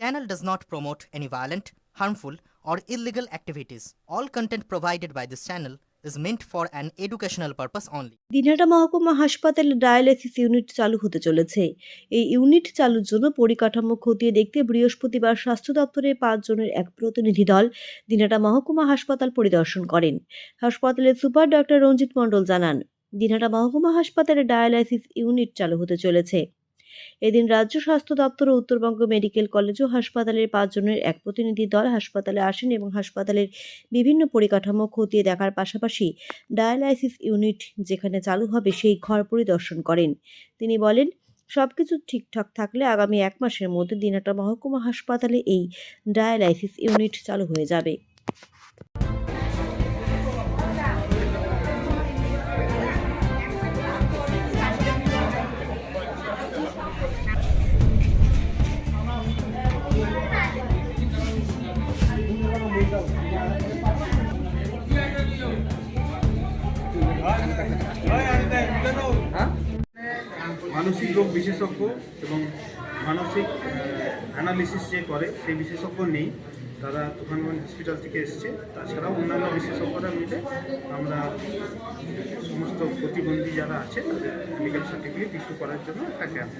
Channel does not promote any violent, harmful, or illegal activities. All content provided by this channel is meant for an educational purpose only. Dinhata মহকুমা হাসপাতালে dialysis unit চালু হতে চলেছে এই unit চালুর জন্য পরিকাঠামো খতিয়ে দেখতে বৃহস্পতিবার স্বাস্থ্য দপ্তরের পাঁচজনের এক প্রতিনিধি দল দিনহাটা মহকুমা হাসপাতাল পরিদর্শন করেন হাসপাতালের সুপার ডক্টর রঞ্জিত মণ্ডল জানান দিনহাটা মহকুমা হাসপাতালে ডায়ালাইসিস ইউনিট চালু হতে চলেছে এদিন রাজ্য স্বাস্থ্য দপ্তর ও উত্তরবঙ্গ মেডিকেল কলেজ ও হাসপাতালের পাঁচজনের এক প্রতিনিধি দল হাসপাতালে আসেন এবং হাসপাতালের বিভিন্ন পরিকাঠামো খতিয়ে দেখার পাশাপাশি ডায়ালাইসিস ইউনিট যেখানে চালু হবে সেই ঘর পরিদর্শন করেন। তিনি বলেন, সবকিছু ঠিকঠাক থাকলে আগামী এক মাসের মধ্যে দিনাটা মহকুমা হাসপাতালে এই ডায়ালাইসিস ইউনিট চালু হয়ে যাবে। মানসিক রোগ বিশেষজ্ঞ এবং মানসিক অ্যানালিসিস যে করে, সেই বিশেষজ্ঞ নেই। তারা তুফানগঞ্জ হসপিটাল থেকে এসছে। তাছাড়াও অন্যান্য বিশেষজ্ঞরা মিলে আমরা সমস্ত প্রতিবন্ধী যারা আছে, তাদের মেডিকেল সার্টিফিকেট ইস্যু করার জন্য একটা ক্যাম্প